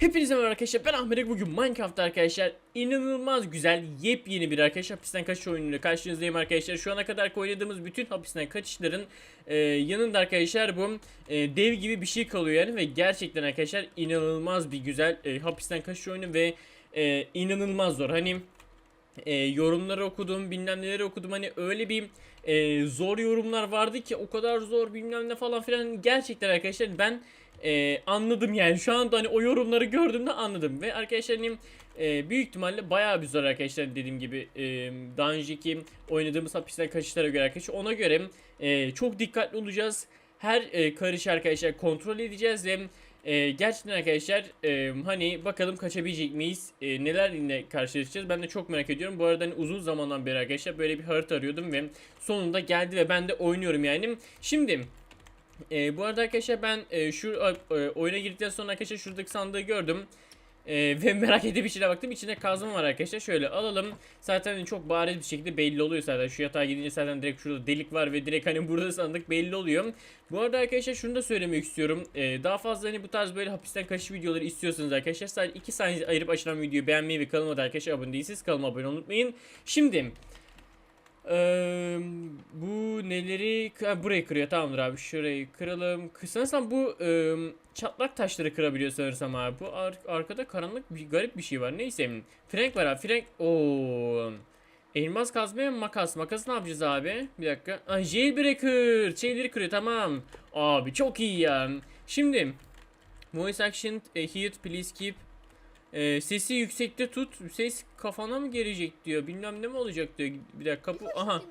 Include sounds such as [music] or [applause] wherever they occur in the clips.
Hepinize merhaba arkadaşlar ben Ahmet bugün Minecraft'ta arkadaşlar inanılmaz güzel yepyeni bir arkadaşlar hapisten kaçış oyunuyla karşınızdayım arkadaşlar. Şu ana kadar oynadığımız bütün hapisten kaçışların e, yanında arkadaşlar bu e, dev gibi bir şey kalıyor yani ve gerçekten arkadaşlar inanılmaz bir güzel e, hapisten kaçış oyunu ve e, inanılmaz zor. Hani e, yorumları okudum bilmem neleri okudum hani öyle bir e, zor yorumlar vardı ki o kadar zor bilmem ne falan filan. Gerçekten arkadaşlar ben e, anladım yani. Şu anda hani o yorumları gördüğümde anladım. Ve arkadaşlar hani, e, büyük ihtimalle bayağı bir zor arkadaşlar dediğim gibi. E, daha önceki oynadığımız hapisten kaçışlara göre arkadaşlar. Ona göre e, çok dikkatli olacağız. Her e, karış arkadaşlar kontrol edeceğiz ve e, gerçekten arkadaşlar e, hani bakalım kaçabilecek miyiz? E, nelerle karşılaşacağız? Ben de çok merak ediyorum. Bu arada hani uzun zamandan beri arkadaşlar böyle bir harita arıyordum ve sonunda geldi ve ben de oynuyorum yani. Şimdi e, bu arada arkadaşlar ben e, şu e, oyuna girdikten sonra arkadaşlar şuradaki sandığı gördüm. E, [laughs] ve merak edip içine baktım. İçinde kazma var arkadaşlar. Şöyle alalım. Zaten çok bariz bir şekilde belli oluyor zaten. Şu yatağa gidince zaten direkt şurada delik var ve direkt hani burada sandık belli oluyor. Bu arada arkadaşlar şunu da söylemek istiyorum. E, daha fazla hani bu tarz böyle hapisten kaçış videoları istiyorsanız arkadaşlar sadece 2 saniye ayırıp açılan videoyu beğenmeyi ve kanalıma da arkadaşlar abone değilseniz kanalıma abone olmayı unutmayın. Şimdi Bu neleri ha, burayı kırıyor tamamdır abi şurayı kıralım. Sanırsam bu eee, çatlak taşları kırabiliyor sanırsam abi. Bu ar- arkada karanlık bir garip bir şey var neyse Frank var abi Frank o elmas kazmaya makas makas ne yapacağız abi? Bir dakika. Ah, jailbreaker şeyleri kırıyor tamam. Abi çok iyi ya. Şimdi voice action eh, here please keep ee, sesi yüksekte tut. Ses kafana mı gelecek diyor. Bilmem ne mi olacak diyor. Bir dakika kapı. Aha.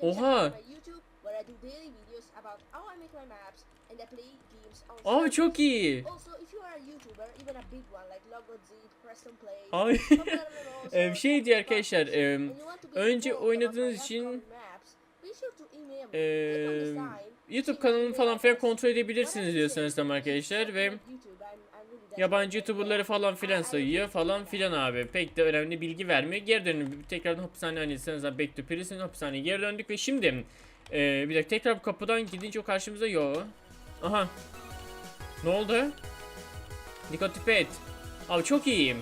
Oha. Abi çok iyi. Abi. [laughs] Ee, bir şey diyor arkadaşlar. Get önce oynadığınız için, sign, YouTube kanalını falan filan kontrol edebilirsiniz diyor sanırsam arkadaşlar ve Yabancı youtuberları falan filan sayıyor falan filan abi. Pek de önemli bilgi vermiyor. Geri dönün. Tekrardan hapishane sanırsam Back to Prison hapishaneye geri döndük ve şimdi eee, bir dakika tekrar bu kapıdan gidince o karşımıza yo. Aha. Ne oldu? Dikkat et. Abi çok iyiyim.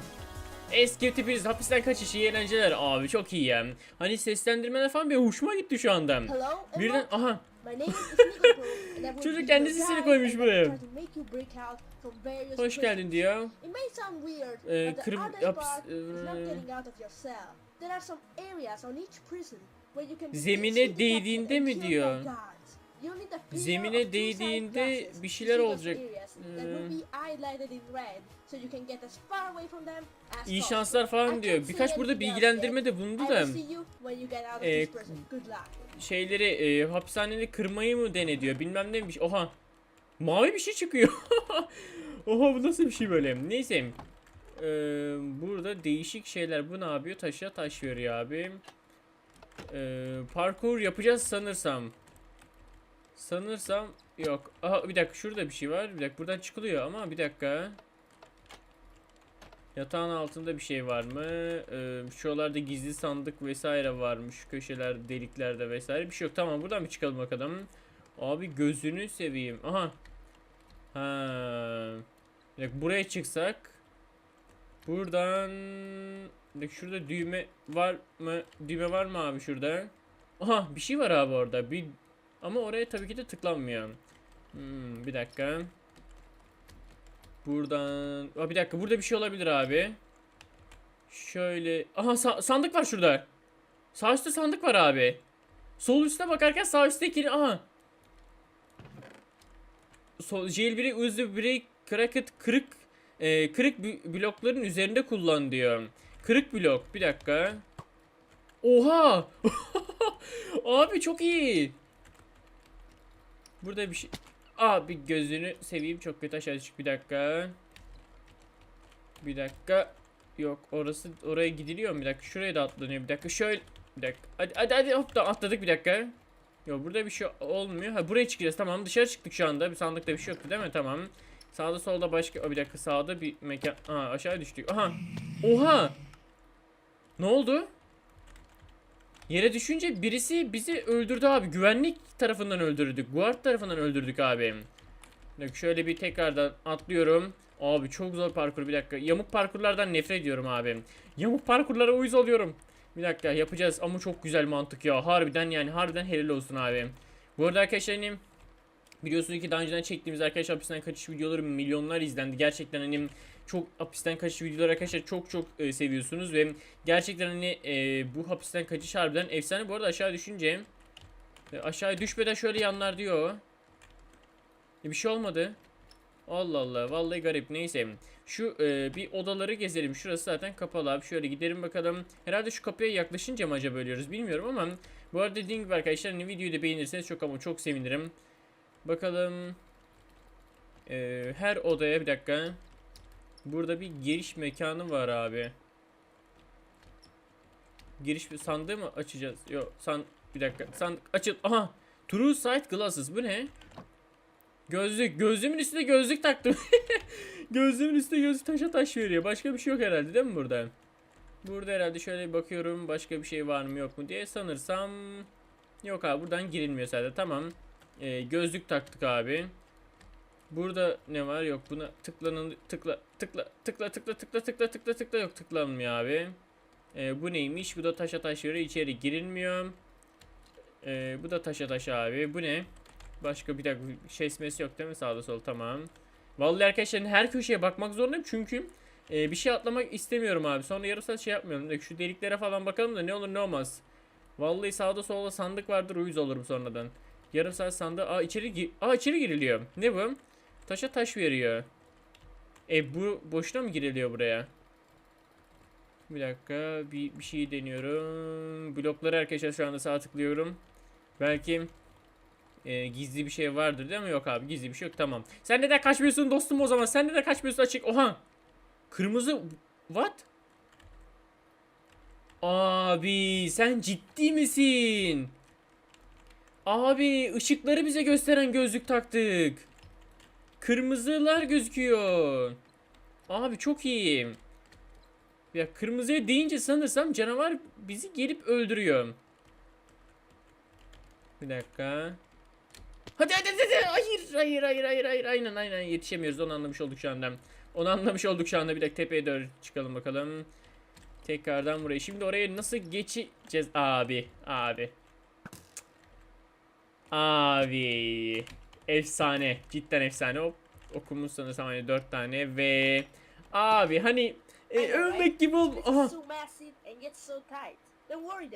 Eski tipiz hapisten kaçış iyi eğlenceler abi çok iyi. Hani seslendirmeler falan bir hoşuma gitti şu anda. Hello Birden aha [laughs] Çocuk kendisi seni koymuş buraya. hoş geldin diyor. Ee, is not ee, Zemine değdiğinde mi diyor? Zemine değdiğinde bir şeyler olacak. Ee, İyi şanslar falan diyor. Birkaç burada bilgilendirme de bulundu da luck. şeyleri e, hapishanede kırmayı mı dene diyor. Bilmem neymiş. Oha. Mavi bir şey çıkıyor. [laughs] Oha bu nasıl bir şey böyle? Neyse. Ee, burada değişik şeyler. Bu ne yapıyor? Taşa taş veriyor abi. Ee, parkur yapacağız sanırsam. Sanırsam yok. Aha bir dakika şurada bir şey var. Bir dakika buradan çıkılıyor ama bir dakika. Yatağın altında bir şey var mı? Ee, şuralarda gizli sandık vesaire varmış. Köşeler, deliklerde vesaire bir şey yok. Tamam buradan bir çıkalım bakalım. Abi gözünü seveyim. Aha. Ha. Bir dakika, buraya çıksak. Buradan bir dakika, şurada düğme var mı? Düğme var mı abi şurada? Aha bir şey var abi orada. Bir ama oraya tabii ki de tıklanmıyor. Hmm, bir dakika. Buradan... Aa, bir dakika burada bir şey olabilir abi. Şöyle... Aha sa- sandık var şurada. Sağ üstte sandık var abi. Sol üstte bakarken sağ üstteki... Aha. Sol, jailbreak, uzun break, cracked, kırık... E, kırık blokların üzerinde kullan diyor. Kırık blok. Bir dakika. Oha! [laughs] abi çok iyi. Burada bir şey... Abi gözünü seveyim çok kötü aşağı düşük bir dakika. Bir dakika. Yok orası oraya gidiliyor mu? Bir dakika şuraya da atlanıyor bir dakika şöyle. Bir dakika. Hadi hadi hadi hop da atladık bir dakika. Yok burada bir şey olmuyor. Ha buraya çıkacağız tamam dışarı çıktık şu anda. Bir sandıkta bir şey yoktu değil mi? Tamam. Sağda solda başka bir dakika sağda bir mekan. Aha aşağı düştük. Aha. Oha. Ne oldu? Yere düşünce birisi bizi öldürdü abi. Güvenlik tarafından öldürdük. Guard tarafından öldürdük abi. Dakika, şöyle bir tekrardan atlıyorum. Abi çok zor parkur bir dakika. Yamuk parkurlardan nefret ediyorum abi. Yamuk parkurlara uyuz oluyorum. Bir dakika yapacağız ama çok güzel mantık ya. Harbiden yani harbiden helal olsun abi. Bu arada arkadaşlar hani biliyorsunuz ki daha önceden çektiğimiz arkadaşlar hapisten kaçış videoları milyonlar izlendi. Gerçekten hani çok hapisten kaçış videoları arkadaşlar çok çok e, seviyorsunuz ve gerçekten hani e, bu hapisten kaçış harbiden efsane. Bu arada aşağı düşünce e, aşağıya düşmeden şöyle yanlar diyor. E, bir şey olmadı. Allah Allah vallahi garip neyse. Şu e, bir odaları gezelim. Şurası zaten kapalı abi. Şöyle gidelim bakalım. Herhalde şu kapıya yaklaşınca mı acaba ölüyoruz bilmiyorum ama bu arada dediğim gibi arkadaşlar hani videoyu da beğenirseniz çok ama çok sevinirim. Bakalım. E, her odaya bir dakika. Burada bir giriş mekanı var abi. Giriş bir sandığı mı açacağız? Yok san bir dakika. Sandık açıl. Aha. True Sight Glasses. Bu ne? Gözlük. Gözlüğümün üstüne gözlük taktım. [laughs] Gözlüğümün üstüne gözlük taşa taş veriyor. Başka bir şey yok herhalde değil mi burada? Burada herhalde şöyle bir bakıyorum. Başka bir şey var mı yok mu diye sanırsam. Yok abi buradan girilmiyor zaten. Tamam. Ee, gözlük taktık abi. Burada ne var? Yok buna tıklanın tıkla tıkla tıkla tıkla tıkla tıkla tıkla tıkla yok tıklanmıyor abi. Ee, bu neymiş? Bu da taşa taş veriyor. İçeri girilmiyor. Ee, bu da taşa taş abi. Bu ne? Başka bir dakika şey esmesi yok değil mi? Sağda sol tamam. Vallahi arkadaşlar her köşeye bakmak zorundayım çünkü e, bir şey atlamak istemiyorum abi. Sonra yarım saat şey yapmıyorum. Şu deliklere falan bakalım da ne olur ne olmaz. Vallahi sağda solda sandık vardır uyuz olurum sonradan. Yarım saat sandığı. Aa içeri gi Aa içeri giriliyor. Ne bu? Taşa taş veriyor. E bu boşuna mı giriliyor buraya? Bir dakika bir, bir şey deniyorum. Blokları arkadaşlar şu anda sağ tıklıyorum. Belki e, gizli bir şey vardır değil mi? Yok abi gizli bir şey yok tamam. Sen neden kaçmıyorsun dostum o zaman? Sen neden kaçmıyorsun açık? Oha! Kırmızı... What? Abi sen ciddi misin? Abi ışıkları bize gösteren gözlük taktık. Kırmızılar gözüküyor. Abi çok iyi. Ya kırmızıya deyince sanırsam canavar bizi gelip öldürüyor. Bir dakika. Hadi hadi hadi. hadi. Hayır hayır hayır hayır hayır. Aynen aynen yetişemiyoruz. Onu anlamış olduk şu anda. Onu anlamış olduk şu anda. Bir dakika tepeye doğru çıkalım bakalım. Tekrardan buraya. Şimdi oraya nasıl geçeceğiz? Abi. Abi. Abi. Efsane. Cidden efsane. Hop. Okumuz sanırsam hani 4 tane ve abi hani e, övmek gibi ol. Aha.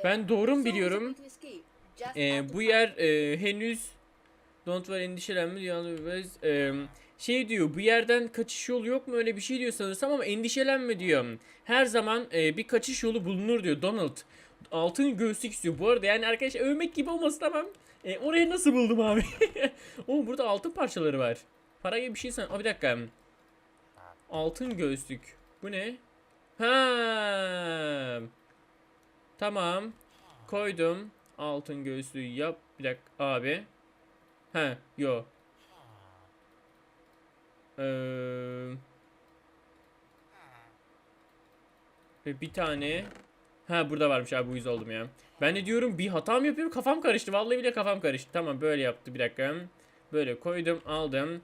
Ben doğru mu biliyorum? E, bu yer e, henüz don't worry endişelenme yalnız e, şey diyor bu yerden kaçış yolu yok mu öyle bir şey diyor sanırsam ama endişelenme diyor. Her zaman e, bir kaçış yolu bulunur diyor Donald. Altın göğüslük istiyor. Bu arada yani arkadaş övmek gibi olması tamam. E, orayı nasıl buldum abi? [laughs] Oğlum burada altın parçaları var. Para gibi bir şey. Aa, bir dakika. Altın göğüslük. Bu ne? Ha. Tamam. Koydum. Altın göğüslüğü yap. Bir dakika abi. He, yo. Ee, bir tane. Ha burada varmış abi uyuz oldum ya. Ben de diyorum bir hata mı yapıyorum kafam karıştı. Vallahi bile kafam karıştı. Tamam böyle yaptı bir dakika. Böyle koydum aldım.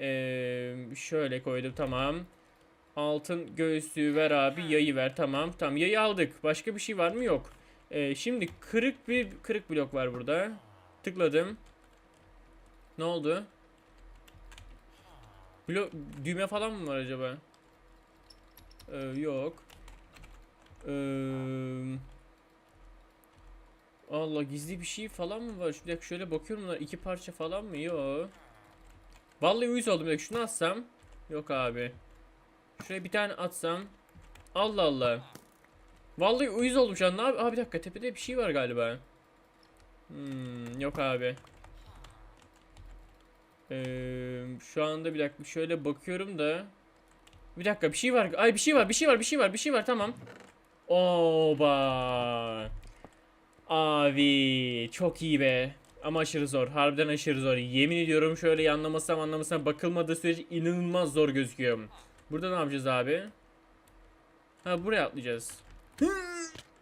Ee, şöyle koydum tamam. Altın göğüslüğü ver abi yayı ver tamam. Tamam yayı aldık. Başka bir şey var mı? Yok. Ee, şimdi kırık bir kırık blok var burada. Tıkladım. Ne oldu? Blok düğme falan mı var acaba? Ee, yok. Ee, Allah gizli bir şey falan mı var? Bir dakika şöyle bakıyorum bunlar iki parça falan mı? Yok. Vallahi uyuz oldum. Bir şunu atsam. Yok abi. Şuraya bir tane atsam. Allah Allah. Vallahi uyuz oldum şu an. Ne abi? Bir dakika tepede bir şey var galiba. Hmm, yok abi. Ee, şu anda bir dakika şöyle bakıyorum da. Bir dakika bir şey var. Ay bir şey var, bir şey var, bir şey var, bir şey var. Tamam. Oba. Abi çok iyi be. Ama aşırı zor. Harbiden aşırı zor. Yemin ediyorum şöyle yanlamasam anlamasam bakılmadığı sürece inanılmaz zor gözüküyor. Burada ne yapacağız abi? Ha buraya atlayacağız.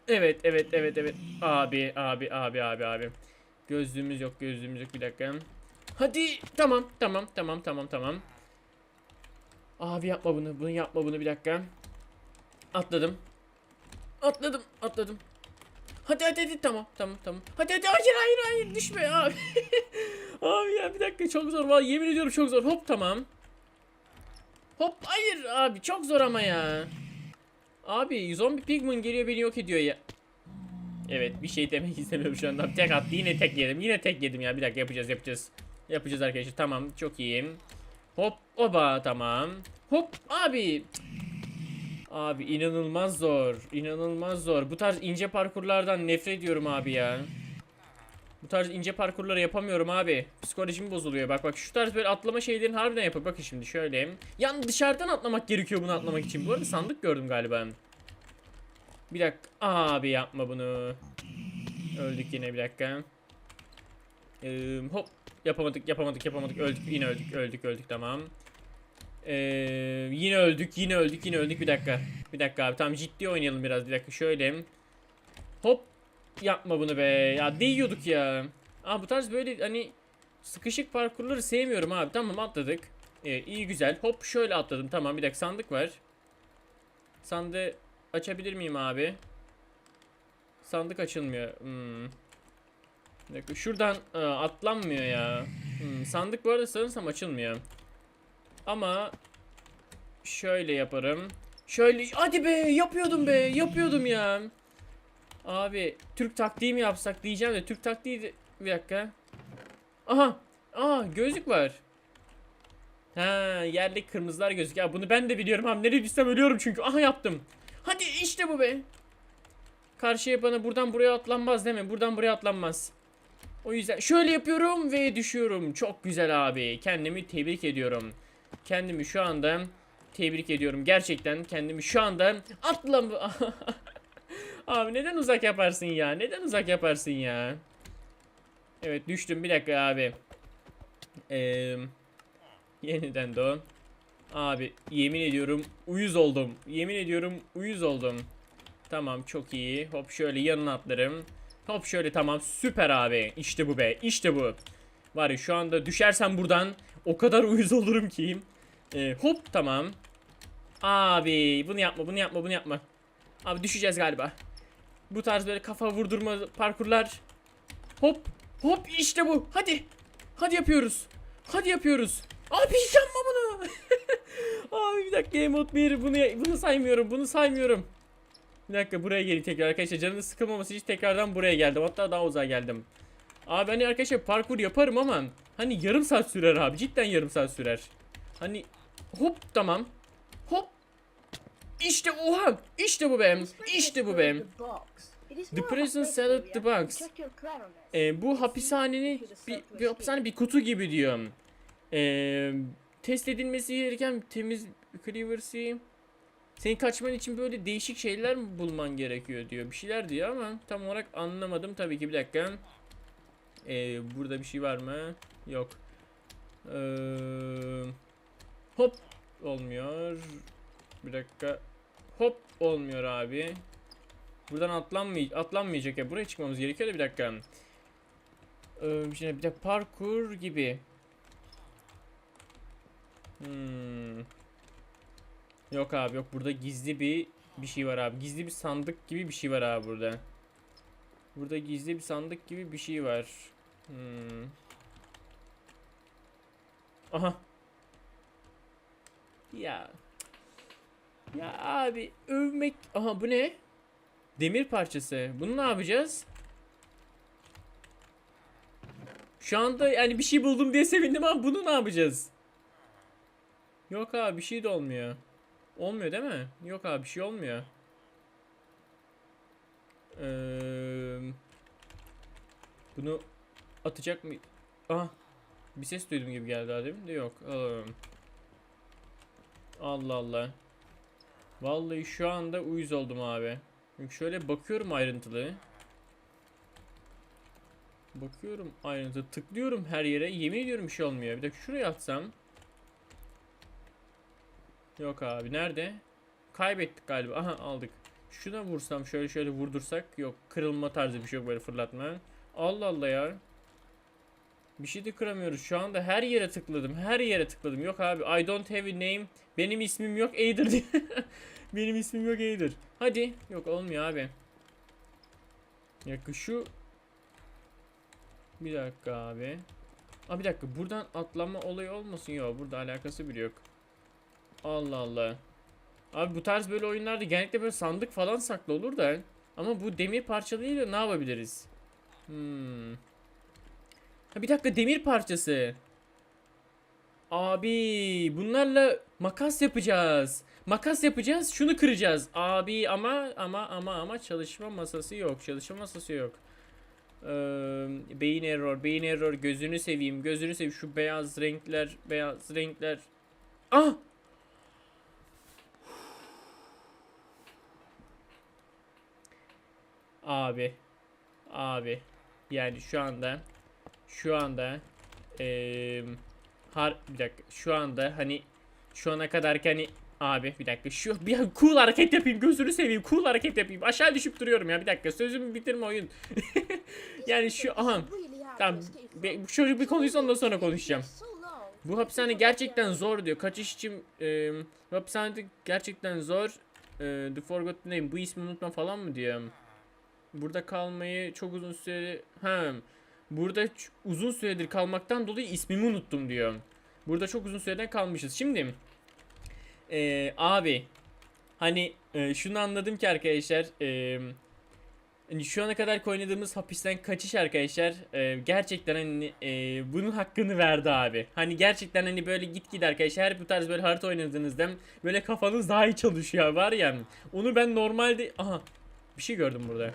Evet evet evet evet. Abi abi abi abi abi. Gözlüğümüz yok gözlüğümüz yok bir dakika. Hadi tamam tamam tamam tamam tamam. Abi yapma bunu bunu yapma bunu bir dakika. Atladım. Atladım atladım. Hadi hadi hadi tamam tamam tamam. Hadi hadi hayır hayır hayır düşme abi. [laughs] abi ya bir dakika çok zor vallahi yemin ediyorum çok zor. Hop tamam. Hop hayır abi çok zor ama ya. Abi zombi pigman geliyor beni yok ediyor ya. Evet bir şey demek [laughs] istemiyorum şu anda. Tek attı yine tek yedim. Yine tek yedim ya. Bir dakika yapacağız yapacağız. Yapacağız arkadaşlar. Tamam çok iyiyim. Hop oba tamam. Hop abi. Abi inanılmaz zor. İnanılmaz zor. Bu tarz ince parkurlardan nefret ediyorum abi ya. Bu tarz ince parkurları yapamıyorum abi. Psikolojim bozuluyor. Bak bak şu tarz böyle atlama şeylerin harbiden yapıp bakın şimdi şöyle. Yani dışarıdan atlamak gerekiyor bunu atlamak için. Bu arada sandık gördüm galiba. Bir dakika. Abi yapma bunu. Öldük yine bir dakika. Ee, hop. Yapamadık yapamadık yapamadık. Öldük yine öldük öldük öldük tamam. Ee, yine öldük yine öldük yine öldük bir dakika. Bir dakika abi tamam ciddi oynayalım biraz bir dakika şöyle. Hop. Yapma bunu be. Ya değiyorduk ya. Aa bu tarz böyle hani sıkışık parkurları sevmiyorum abi. Tamam atladık. Ee, iyi güzel. Hop şöyle atladım. Tamam bir dakika sandık var. Sandığı açabilir miyim abi? Sandık açılmıyor. Hmm. Bir dakika şuradan aa, atlanmıyor ya. Hmm, sandık bu arada sanırsam açılmıyor. Ama şöyle yaparım. Şöyle hadi be yapıyordum be yapıyordum ya. Abi Türk taktiği mi yapsak diyeceğim de Türk taktiği de... bir dakika. Aha. Aa gözlük var. Ha yerdeki kırmızılar gözlük. Ya bunu ben de biliyorum abi. Nereye düşsem ölüyorum çünkü. Aha yaptım. Hadi işte bu be. Karşıya bana buradan buraya atlanmaz değil mi? Buradan buraya atlanmaz. O yüzden şöyle yapıyorum ve düşüyorum. Çok güzel abi. Kendimi tebrik ediyorum. Kendimi şu anda tebrik ediyorum. Gerçekten kendimi şu anda atlam... [laughs] abi neden uzak yaparsın ya? Neden uzak yaparsın ya? Evet düştüm. Bir dakika abi. Eee... Yeniden doğ. Abi yemin ediyorum uyuz oldum. Yemin ediyorum uyuz oldum. Tamam çok iyi. Hop şöyle yanına atlarım. Hop şöyle tamam süper abi. İşte bu be işte bu. Var ya şu anda düşersem buradan o kadar uyuz olurum ki. Ee, hop tamam. Abi bunu yapma bunu yapma bunu yapma. Abi düşeceğiz galiba. Bu tarz böyle kafa vurdurma parkurlar. Hop hop işte bu. Hadi. Hadi yapıyoruz. Hadi yapıyoruz. Abi hiç yapma bunu. [laughs] Abi bir dakika emot bir bunu bunu saymıyorum. Bunu saymıyorum. Bir dakika buraya gelin tekrar arkadaşlar. Canınız sıkılmaması için tekrardan buraya geldim. Hatta daha uzağa geldim. Abi hani arkadaşlar parkur yaparım ama hani yarım saat sürer abi. Cidden yarım saat sürer. Hani hop tamam. Hop. İşte oha. İşte bu benim. İşte bu benim. The prison cell the box. Ee, bu hapishanenin bir, bir hapishane bir kutu gibi diyor. Ee, test edilmesi gereken temiz cleaver'si. Senin kaçman için böyle değişik şeyler mi bulman gerekiyor diyor. Bir şeyler diyor ama tam olarak anlamadım. Tabii ki bir dakika. Ee, burada bir şey var mı? Yok. Ee, hop olmuyor. Bir dakika. Hop olmuyor abi. Buradan atlanmay atlanmayacak ya. Buraya çıkmamız gerekiyor da bir dakika. Ee, şimdi bir de parkur gibi. Hmm. Yok abi yok burada gizli bir bir şey var abi. Gizli bir sandık gibi bir şey var abi burada. Burada gizli bir sandık gibi bir şey var. Hmm. Aha. Ya. Ya abi övmek. Aha bu ne? Demir parçası. Bunu ne yapacağız? Şu anda yani bir şey buldum diye sevindim ama bunu ne yapacağız? Yok abi bir şey de olmuyor. Olmuyor değil mi? Yok abi bir şey olmuyor. Ee, bunu atacak mı? Aha. Bir ses duydum gibi geldi daha demin de yok. Alalım. Allah Allah. Vallahi şu anda uyuz oldum abi. Çünkü şöyle bakıyorum ayrıntılı. Bakıyorum ayrıntı. Tıklıyorum her yere. Yemin ediyorum bir şey olmuyor. Bir dakika şuraya atsam. Yok abi nerede? Kaybettik galiba. Aha aldık. Şuna vursam şöyle şöyle vurdursak yok. Kırılma tarzı bir şey yok böyle fırlatma. Allah Allah ya. Bir şey de kıramıyoruz. Şu anda her yere tıkladım. Her yere tıkladım. Yok abi I don't have a name. Benim ismim yok Aider diye. [laughs] Benim ismim yok Aider. Hadi. Yok olmuyor abi. Ya şu bir dakika abi. Aa bir dakika buradan atlama olayı olmasın yok burada alakası bile yok. Allah Allah. Abi bu tarz böyle oyunlarda genellikle böyle sandık falan saklı olur da ama bu demir parçalarıyla ne yapabiliriz? Hmm. Ha bir dakika demir parçası. Abi bunlarla makas yapacağız. Makas yapacağız. Şunu kıracağız. Abi ama ama ama ama çalışma masası yok. Çalışma masası yok. Ee, beyin error, beyin error. Gözünü seveyim, gözünü seveyim. Şu beyaz renkler, beyaz renkler. Ah! Abi. Abi. Yani şu anda şu anda eee har bir dakika şu anda hani şu ana kadar ki hani abi bir dakika şu bir cool hareket yapayım gözünü seveyim cool hareket yapayım aşağı düşüp duruyorum ya bir dakika sözümü bitirme oyun [laughs] yani şu aha tamam be- bu çocuk bir konuşsa ondan sonra konuşacağım bu hapishane gerçekten zor diyor. Kaçış için e, bu hapishanede gerçekten zor. E, The Forgotten Name bu ismi unutma falan mı diyor. Burada kalmayı çok uzun süre ha burada uzun süredir kalmaktan dolayı ismimi unuttum diyor. Burada çok uzun süreden kalmışız. Şimdi e, abi hani e, şunu anladım ki arkadaşlar e, Hani şu ana kadar oynadığımız hapisten kaçış arkadaşlar e, gerçekten hani e, bunun hakkını verdi abi. Hani gerçekten hani böyle git git arkadaşlar her bu tarz böyle harita oynadığınızda böyle kafanız daha iyi çalışıyor var ya. Onu ben normalde aha bir şey gördüm burada.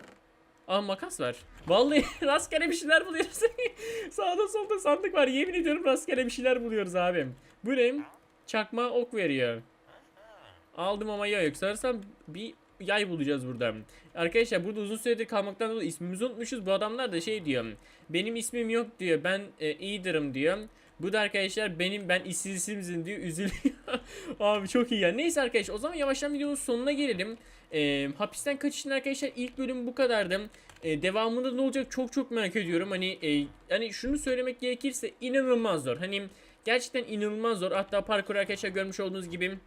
Aa makas var. Vallahi [laughs] rastgele bir şeyler buluyoruz. [laughs] Sağda solda sandık var. Yemin ediyorum rastgele bir şeyler buluyoruz abi. Bu ne? Çakma ok veriyor. Aldım ama yay yok. Sanırsam bir yay bulacağız burada. Arkadaşlar burada uzun süredir kalmaktan dolayı ismimizi unutmuşuz. Bu adamlar da şey diyor. Benim ismim yok diyor. Ben e, iyidirim diyor. Bu da arkadaşlar benim ben işsizimsin diyor. Üzülüyor. [laughs] Abi çok iyi ya. Neyse arkadaşlar o zaman yavaştan videonun sonuna gelelim. E, hapisten kaçışın arkadaşlar ilk bölüm bu kadardı. E, devamında ne olacak çok çok merak ediyorum. Hani e, hani şunu söylemek gerekirse inanılmaz zor. Hani gerçekten inanılmaz zor. Hatta parkur arkadaşlar görmüş olduğunuz gibi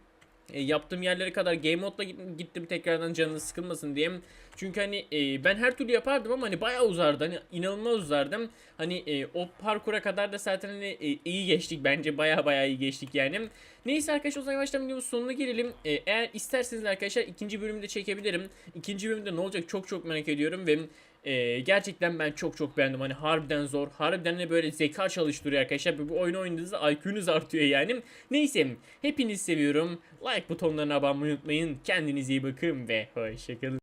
e, yaptığım yerlere kadar game mode'la git- gittim tekrardan canınız sıkılmasın diye. Çünkü hani e, ben her türlü yapardım ama hani bayağı uzardı. Hani inanılmaz uzardım. Hani e, o parkura kadar da zaten hani e, iyi geçtik bence. Bayağı bayağı iyi geçtik yani. Neyse arkadaşlar o zaman yavaştan videomuzun sonuna gelelim. E, eğer isterseniz arkadaşlar ikinci bölümde çekebilirim. İkinci bölümde ne olacak çok çok merak ediyorum ve e, gerçekten ben çok çok beğendim. Hani harbiden zor. Harbiden de böyle zeka çalıştırıyor arkadaşlar. Bu oyunu oynadığınızda IQ'nuz artıyor yani. Neyse hepinizi seviyorum. Like butonlarına abone olmayı unutmayın. Kendinize iyi bakın ve hoşçakalın.